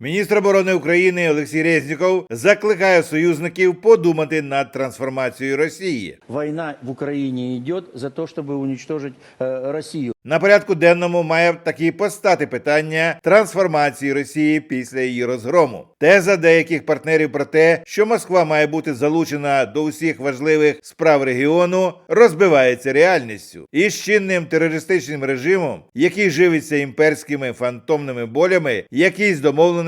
Міністр оборони України Олексій Резніков закликає союзників подумати над трансформацією Росії. Война в Украине идет за то, чтобы уничтожить э, Россию. На порядку денному має таки постати питання трансформації Росії після її розгрому. Теза деяких партнерів про те, що Москва має бути залучена до усіх важливих справ регіону, розбивається реальністю. І з чинним терористичним режимом, який живиться імперськими фантомними болями, якісь домовленості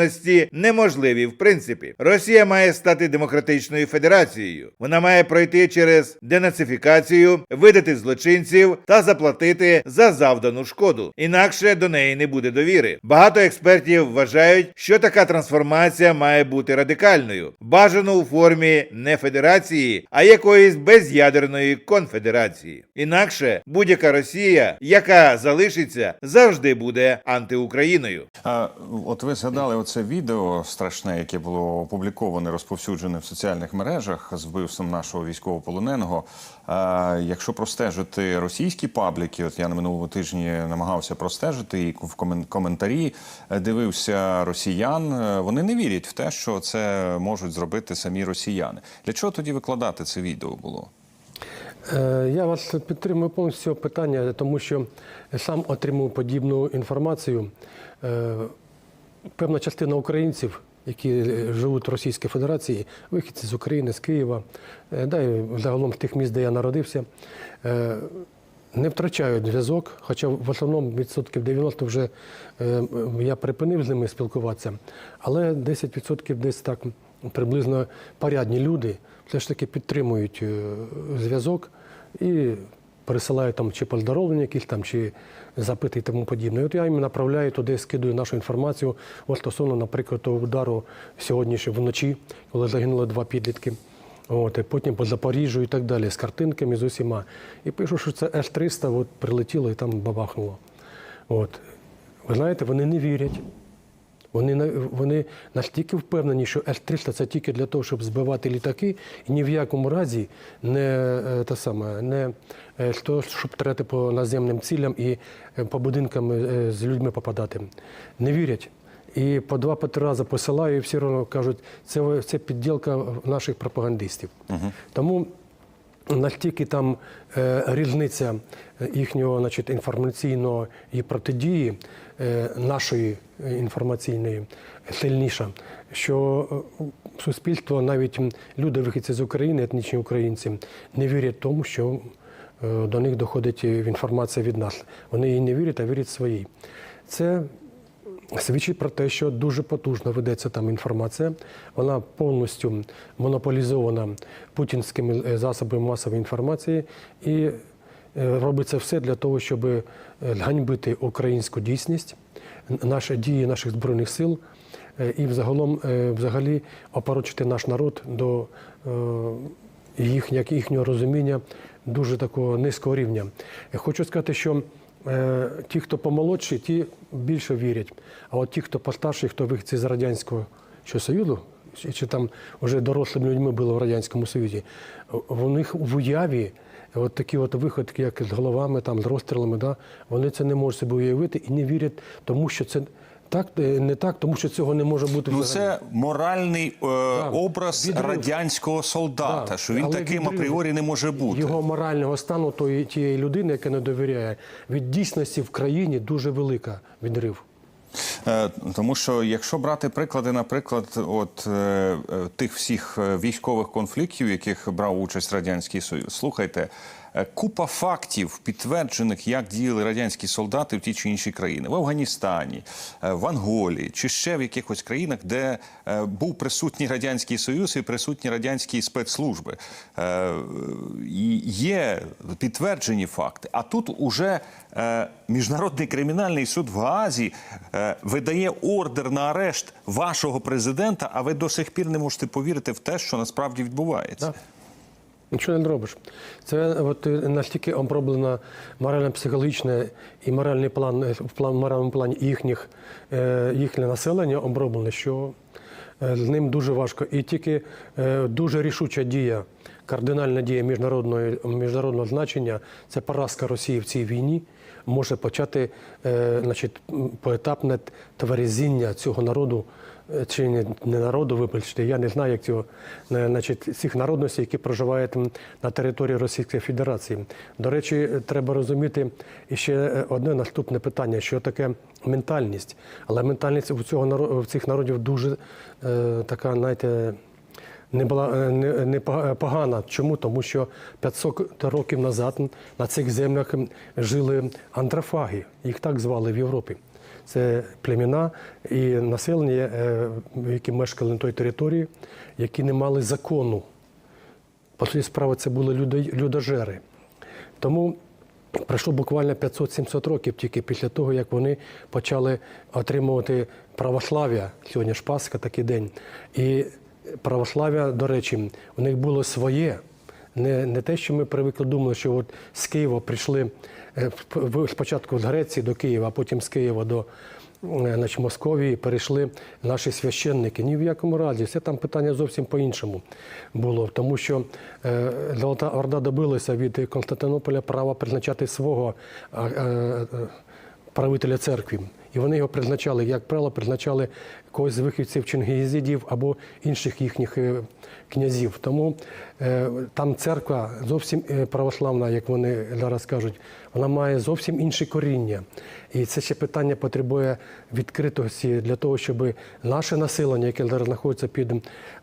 неможливі в принципі. Росія має стати демократичною федерацією. Вона має пройти через денацифікацію, видати злочинців та заплатити за завдану шкоду. Інакше до неї не буде довіри. Багато експертів вважають, що така трансформація має бути радикальною, бажано у формі не федерації, а якоїсь без'ядерної конфедерації. Інакше будь-яка Росія, яка залишиться, завжди буде антиукраїною. А, от ви згадали оце відео страшне, яке було опубліковане, розповсюджене в соціальних мережах з вбивством нашого військовополоненого. А, якщо простежити російські пабліки, от я на минулому тижні намагався простежити і в комен- коментарі е, дивився росіян. е, Вони не вірять в те, що це можуть зробити самі росіяни. Для чого тоді викладати це відео було? Е, Я вас підтримую повністю питання, тому що сам отримав подібну інформацію. Певна частина українців, які е, живуть в Російській Федерації, вихідці з України, з Києва, е, да і загалом з тих міст, де я народився, е, не втрачають зв'язок, хоча в основному відсотків 90 вже я припинив з ними спілкуватися, але 10% десь так приблизно порядні люди все ж таки підтримують зв'язок і пересилають там чи поздоровлення якісь там, чи запити і тому подібне. І От я їм направляю туди, скидую нашу інформацію от стосовно, наприклад, того удару сьогодні ще вночі, коли загинули два підлітки. От, і потім по Запоріжжю і так далі, з картинками, з усіма. І пишу, що це С-300 от, прилетіло і там бабахнуло. От. Ви знаєте, вони не вірять. Вони, вони настільки впевнені, що С-300 це тільки для того, щоб збивати літаки, і ні в якому разі не, е, те саме, не е, того, щоб трати по наземним цілям і е, по будинкам з людьми попадати. Не вірять. І по два по три рази посилаю, і всі одно кажуть, це, це підділка наших пропагандистів. Тому настільки там е, різниця їхнього значить, інформаційного і протидії е, нашої е, інформаційної сильніша, що е, суспільство, навіть люди, вихідці з України, етнічні українці, не вірять тому, що е, до них доходить е, інформація від нас. Вони їй не вірять, а вірять своїй. Це свідчить про те, що дуже потужно ведеться там інформація. Вона повністю монополізована путінськими е, засобами масової інформації і е, робиться все для того, щоб е, зганьбити українську дійсність, наші дії наших збройних сил і взагалом, взагалі опорочити наш народ до їхня- їхнього розуміння дуже такого низького рівня. Хочу сказати, що ті, хто помолодші, ті більше вірять. А от ті, хто постарші, хто вихідці з Радянського що, Союзу, чи, чи там вже дорослими людьми було в Радянському Союзі, в них в уяві. От такі от виходки, як з головами, там, з розстрілами, да, вони це не можуть собі уявити і не вірять, тому що це так, е, не так, тому що цього не може бути Ну, взагалі. це моральний е, образ відрив. радянського солдата, Да, що він таким відрив апріорі не може бути. Його морального стану тої, тієї людини, яка не довіряє, від дійсності в країні дуже велика відрив. Е, Тому що якщо брати приклади, наприклад, от е, тих всіх військових конфліктів, в яких брав участь радянський союз, слухайте. Е, Купа фактів підтверджених, як діяли радянські солдати в ті чи інші країни в Афганістані, е, в Анголі чи ще в якихось країнах, де е, був присутній радянський союз і присутні радянські спецслужби. Є підтверджені факти. А тут уже міжнародний кримінальний суд в Гаазі видає ордер на арешт вашого президента, а ви до сих пір не можете повірити в те, що насправді відбувається. Нічого не робиш. Це от настільки оброблено морально-психологічне і моральний план е, в план моральному плані їхніх, е, їхнє населення оброблене, що е, з ним дуже важко. І тільки дуже рішуча дія, кардинальна дія міжнародної, міжнародного значення це поразка Росії в цій війні. Може почати значить, поетапне тверезіння цього народу чи не, народу, вибачте, я не знаю, як цього, е, значить, цих народностей, які проживають на території Російської Федерації. До речі, е, треба розуміти ще е, одне наступне питання: що таке ментальність. Але ментальність у цього в цих народів дуже е, така, знаєте, не була е, не, не погана. Чому? Тому що 500 років назад на цих землях жили антрофаги, їх так звали в Європі. Це племена і населення, е, які мешкали на той території, які не мали закону. По суті справи це були людожери. Тому пройшло буквально 500-700 років тільки після того, як вони почали отримувати православ'я. Сьогодні ж Пасха такий день. І православ'я, до речі, у них було своє. Не, не те, що ми привикли думали, що от з Києва прийшли е, спочатку з Греції до Києва, а потім з Києва до е, значить, Московії перейшли наші священники. Ні в якому разі. Все там питання зовсім по-іншому було. Тому що е, Золота Орда добилася від Константинополя права призначати свого правителя церкви. І вони його призначали, як правило, призначали когось з вихідців чингізидів або інших їхніх е, князів. Тому е, там церква зовсім е, православна, як вони зараз кажуть, вона має зовсім інше коріння. І це ще питання потребує відкритості для того, щоб наше населення, яке зараз знаходиться під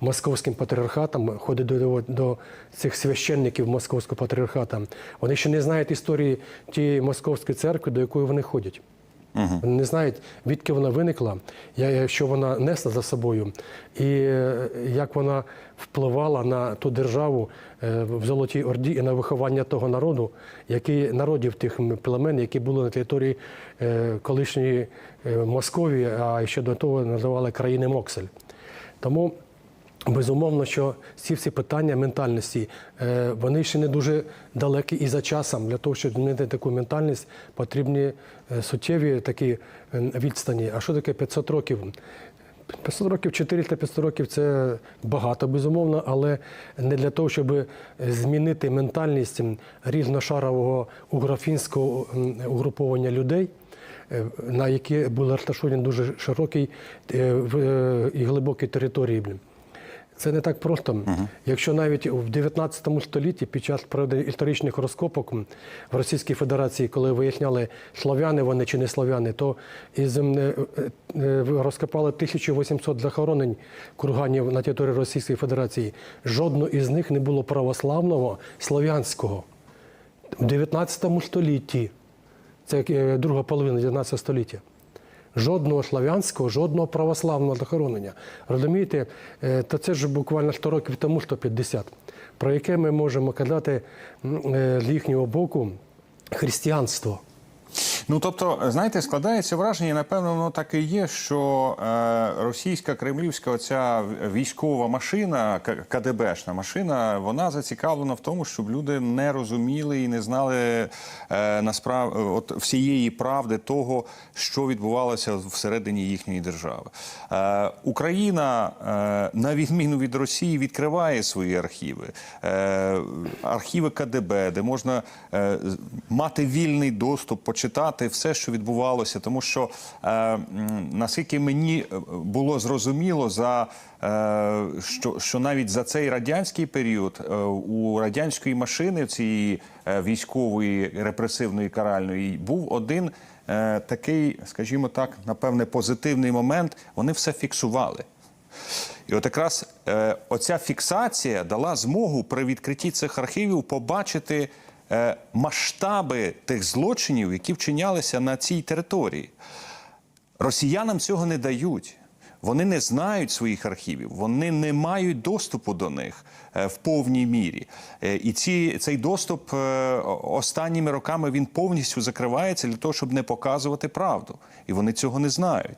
московським патріархатом, ходить до, до цих священників московського патріархата, вони ще не знають історії тієї московської церкви, до якої вони ходять. Вони не знають, відки вона виникла, що вона несла за собою, і е, як вона впливала на ту державу е, в Золотій Орді і на виховання того народу, який народів тих племен, які були на території е, колишньої Московії, а ще до того називали країни Моксель. Тому Безумовно, що ці всі питання ментальності, е, вони ще не дуже далекі і за часом. Для того, щоб змінити таку ментальність, потрібні е, суттєві такі е, відстані. А що таке 500 років? 500 років, 400-500 років це багато, безумовно, але не для того, щоб змінити ментальність різношарового угрофінського м, угруповання людей, на які були розташовані дуже широкі і глибокі території. Це не так просто. Якщо навіть в 19 столітті під час історичних розкопок в Російській Федерації, коли виясняли, слав'яни вони чи не слав'яни, то із м, е, е, розкопали 1800 захоронень курганів на території Російської Федерації. Жодного із них не було православного слав'янського. В 19 столітті, це е, друга половина 19 століття. Жодного слав'янського, жодного православного захоронення. Розумієте, Е, то це ж буквально 100 років тому, 150, про яке ми можемо казати е, з їхнього боку християнство. Ну тобто, знаєте, складається враження, напевно, воно так і є, що е, російська кремлівська оця військова машина, КДБшна машина, вона зацікавлена в тому, щоб люди не розуміли і не знали е, насправ... от всієї правди того, що відбувалося всередині їхньої держави. Е, Україна, е, на відміну від Росії, відкриває свої архіви, е, архіви КДБ, де можна е, мати вільний доступ, почитати все, що відбувалося, тому що е, наскільки мені е, було зрозуміло, за е, що, що навіть за цей радянський період е, у радянської машини цієї е, військової репресивної каральної був один е, такий, скажімо так, напевне, позитивний момент. Вони все фіксували. І от якраз е, оця фіксація дала змогу при відкритті цих архівів побачити масштаби тих злочинів, які вчинялися на цій території. Росіянам цього не дають. Вони не знають своїх архівів, вони не мають доступу до них е, в повній мірі. Е, І ці, цей доступ е, останніми роками він повністю закривається для того, щоб не показувати правду. І вони цього не знають.